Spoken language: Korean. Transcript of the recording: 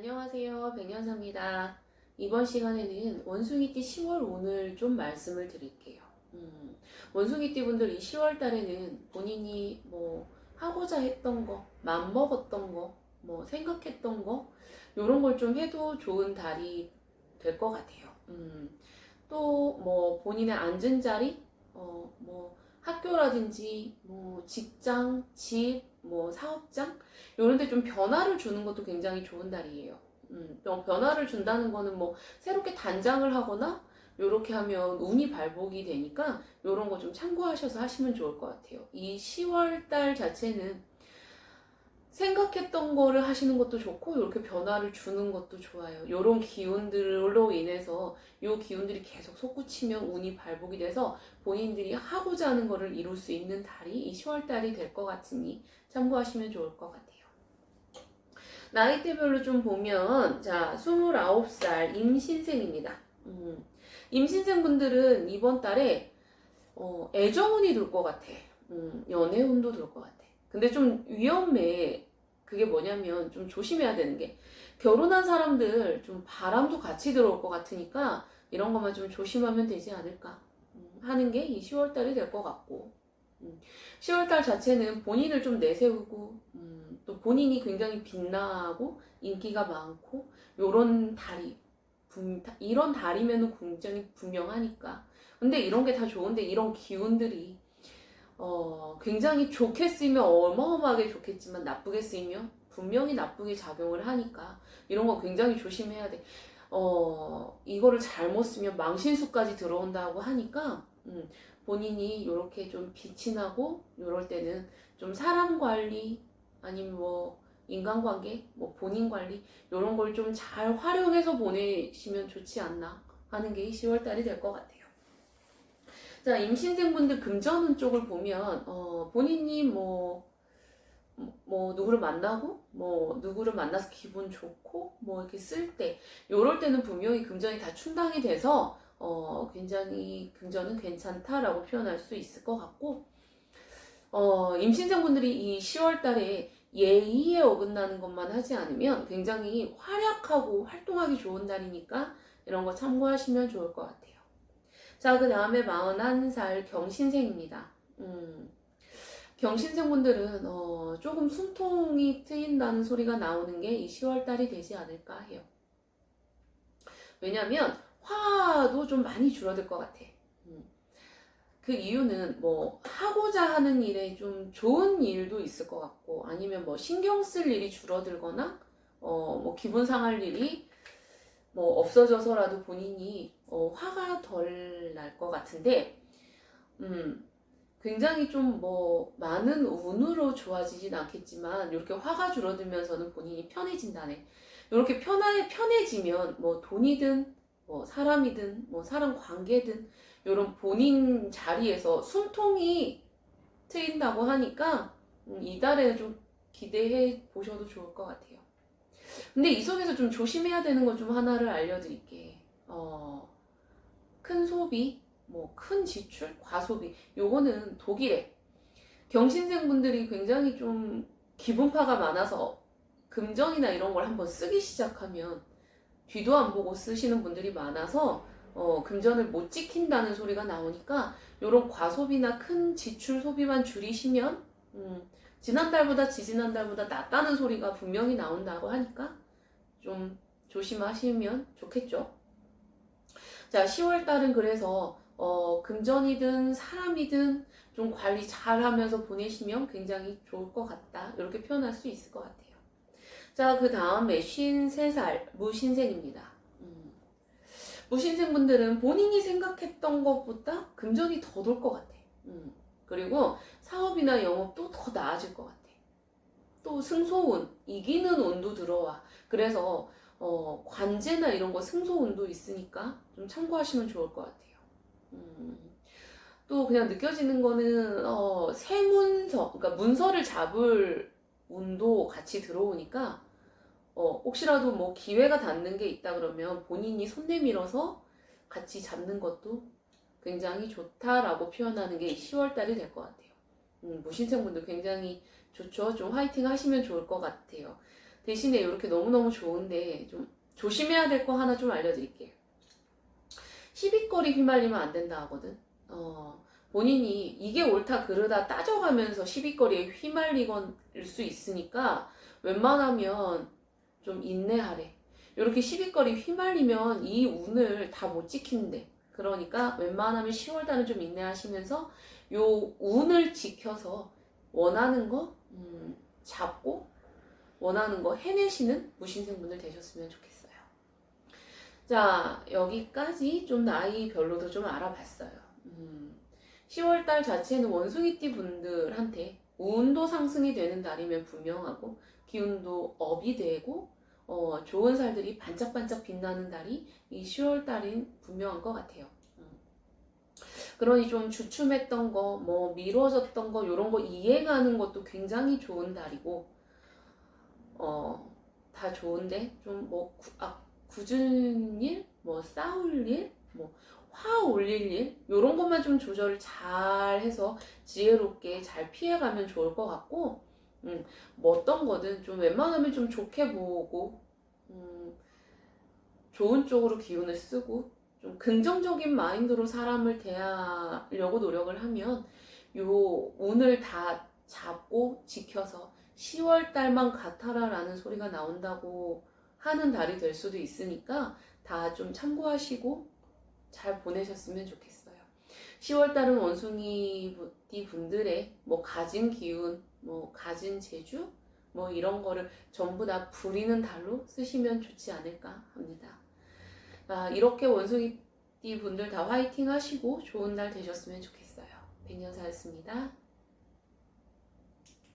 안녕하세요. 백년사입니다. 이번 시간에는 원숭이띠 10월 오늘 좀 말씀을 드릴게요. 음, 원숭이띠 분들 이 10월 달에는 본인이 뭐 하고자 했던 거, 맘먹었던 거, 뭐 생각했던 거, 요런 걸 좀 해도 좋은 달이 될 것 같아요. 음, 또 뭐 본인의 앉은 자리, 어, 뭐 학교라든지 뭐 직장, 집, 뭐 사업장 이런 데 좀 변화를 주는 것도 굉장히 좋은 달이에요. 음, 또 변화를 준다는 거는 뭐 새롭게 단장을 하거나 이렇게 하면 운이 발복이 되니까 이런 거 좀 참고하셔서 하시면 좋을 것 같아요. 이 10월 달 자체는 생각했던 거를 하시는 것도 좋고 이렇게 변화를 주는 것도 좋아요. 이런 기운들로 인해서 이 기운들이 계속 솟구치면 운이 발복이 돼서 본인들이 하고자 하는 거를 이룰 수 있는 달이 이 10월 달이 될 것 같으니 참고하시면 좋을 것 같아요. 나이대별로 좀 보면 자 29살 임신생입니다. 음, 임신생 분들은 이번 달에 어, 애정운이 돌 것 같아. 음, 연애운도 돌 것 같아. 근데 좀 위험해. 그게 뭐냐면 좀 조심해야 되는 게 결혼한 사람들 좀 바람도 같이 들어올 것 같으니까 이런 것만 좀 조심하면 되지 않을까. 음, 하는 게 이 10월 달이 될 것 같고. 10월 달 자체는 본인을 좀 내세우고 음, 또 본인이 굉장히 빛나고 인기가 많고 요런 달이 분- 이런 달이면은 굉장히 분명하니까. 근데 이런 게 다 좋은데 이런 기운들이 어, 굉장히 좋게 쓰이면 어마어마하게 좋겠지만 나쁘게 쓰이면 분명히 나쁘게 작용을 하니까 이런 거 굉장히 조심해야 돼. 어, 이거를 잘못 쓰면 망신수까지 들어온다고 하니까 음, 본인이 이렇게 좀 빛이 나고 이럴 때는 좀 사람 관리 아니면 뭐 인간관계, 뭐 본인 관리 이런 걸 좀 잘 활용해서 보내시면 좋지 않나 하는 게 10월 달이 될 것 같아요. 자, 임신생분들 금전운 쪽을 보면, 어, 본인이 뭐, 뭐, 누구를 만나고, 뭐, 누구를 만나서 기분 좋고, 뭐, 이렇게 쓸 때, 요럴 때는 분명히 금전이 다 충당이 돼서, 어, 굉장히 금전은 괜찮다라고 표현할 수 있을 것 같고, 어, 임신생분들이 이 10월 달에 예의에 어긋나는 것만 하지 않으면 굉장히 활약하고 활동하기 좋은 달이니까 이런 거 참고하시면 좋을 것 같아요. 자, 그 다음에 41살 경신생입니다. 음, 경신생분들은 어, 조금 숨통이 트인다는 소리가 나오는 게 이 10월 달이 되지 않을까 해요. 왜냐면 화도 좀 많이 줄어들 것 같아. 음. 그 이유는 뭐 하고자 하는 일에 좀 좋은 일도 있을 것 같고 아니면 뭐 신경 쓸 일이 줄어들거나 어, 뭐 기분 상할 일이 뭐 없어져서라도 본인이 어, 화가 덜 날 것 같은데, 음, 굉장히 좀 뭐 많은 운으로 좋아지진 않겠지만 이렇게 화가 줄어들면서는 본인이 편해진다네. 이렇게 편해 편해지면 뭐 돈이든 뭐 사람이든 뭐 사람 관계든 이런 본인 자리에서 숨통이 트인다고 하니까 음, 이달에는 좀 기대해 보셔도 좋을 것 같아요. 근데 이 속에서 좀 조심해야 되는 것 좀 하나를 알려드릴게. 어, 큰 소비, 뭐 큰 지출, 과소비. 요거는 독일에 경신생 분들이 굉장히 좀 기분파가 많아서 금전이나 이런 걸 한번 쓰기 시작하면 뒤도 안 보고 쓰시는 분들이 많아서 어, 금전을 못 지킨다는 소리가 나오니까 요런 과소비나 큰 지출 소비만 줄이시면 음, 지난달보다 지지난달보다 낫다는 소리가 분명히 나온다고 하니까 좀 조심하시면 좋겠죠. 자, 10월 달은 그래서 어, 금전이든 사람이든 좀 관리 잘 하면서 보내시면 굉장히 좋을 것 같다. 이렇게 표현할 수 있을 것 같아요. 자, 그 다음에 53살 무신생입니다. 음. 무신생 분들은 본인이 생각했던 것보다 금전이 더 돌 것 같아. 음. 그리고 사업이나 영업도 더 나아질 것 같아. 또 승소운, 이기는 운도 들어와. 그래서 어, 관제나 이런 거 승소운도 있으니까 좀 참고하시면 좋을 것 같아요. 음, 또 그냥 느껴지는 거는 어, 세문서, 그러니까 문서를 잡을 운도 같이 들어오니까 어, 혹시라도 뭐 기회가 닿는 게 있다 그러면 본인이 손 내밀어서 같이 잡는 것도 굉장히 좋다라고 표현하는 게 10월 달이 될 것 같아요. 음, 무신생분들 굉장히 좋죠. 좀 화이팅 하시면 좋을 것 같아요. 대신에 이렇게 너무너무 좋은데 좀 조심해야 될 거 하나 좀 알려드릴게요. 시비거리 휘말리면 안 된다 하거든. 어, 본인이 이게 옳다 그르다 따져가면서 시비거리에 휘말리건 수 있으니까 웬만하면 좀 인내하래. 이렇게 시비거리 휘말리면 이 운을 다 못 지킨대. 그러니까 웬만하면 10월달은 좀 인내하시면서 요 운을 지켜서 원하는 거 음, 잡고 원하는 거 해내시는 무신생분들 되셨으면 좋겠어요. 자 여기까지 좀 나이별로도 좀 알아봤어요. 음, 10월달 자체는 원숭이띠 분들한테 운도 상승이 되는 달이면 분명하고 기운도 업이 되고 어, 좋은 살들이 반짝반짝 빛나는 달이 이 10월달인 분명한 것 같아요. 음. 그러니 좀 주춤했던 거, 뭐 미뤄졌던 거 이런 거 이해가는 것도 굉장히 좋은 달이고 어, 다 좋은데 좀뭐 아, 굳은 일, 뭐 싸울 일, 뭐 화 올릴 일 이런 것만 좀 조절을 잘 해서 지혜롭게 잘 피해가면 좋을 것 같고 음, 뭐 어떤 거든 좀 웬만하면 좀 좋게 보고 음, 좋은 쪽으로 기운을 쓰고 좀 긍정적인 마인드로 사람을 대하려고 노력을 하면 요 운을 다 잡고 지켜서 10월 달만 같아라라는 소리가 나온다고 하는 달이 될 수도 있으니까 다 좀 참고하시고 잘 보내셨으면 좋겠어요. 10월 달은 원숭이 띠 분들의 뭐 가진 기운, 뭐 가진 재주, 뭐 이런 거를 전부 다 부리는 달로 쓰시면 좋지 않을까 합니다. 아, 이렇게 원숭이 띠 분들 다 화이팅 하시고 좋은 날 되셨으면 좋겠어요. 백년사였습니다.